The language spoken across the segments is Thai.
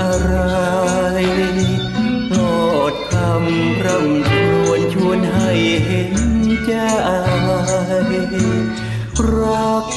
อะไรโปรดคำร่ำครวนชวนให้เห็นใจรัก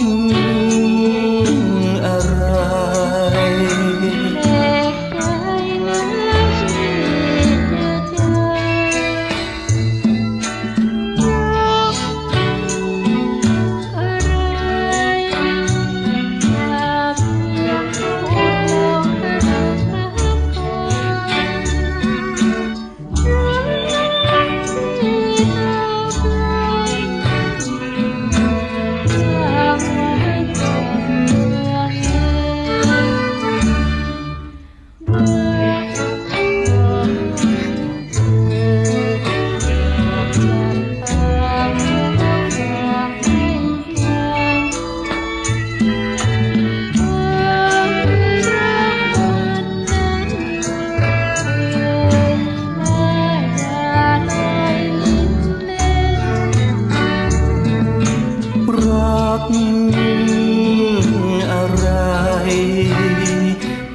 อะไร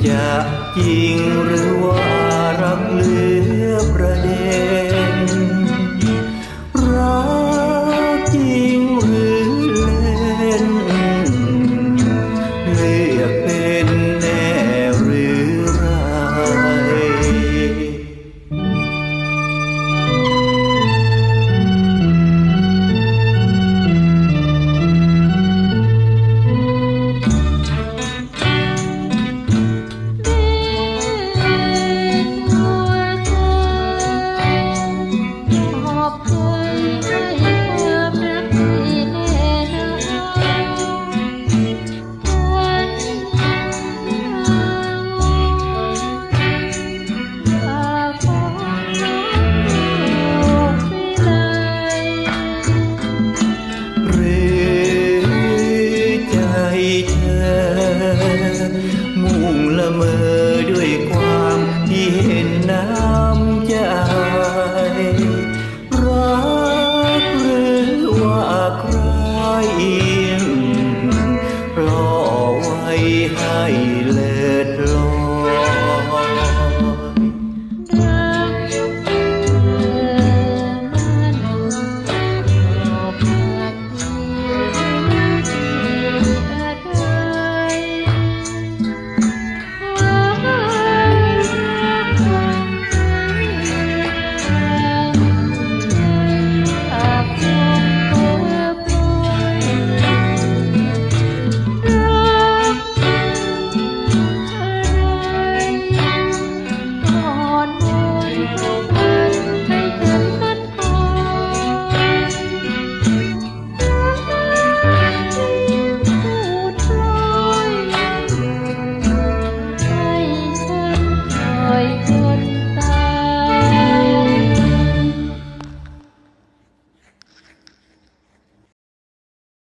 จะจริงหรือว่ารักเหลือประเด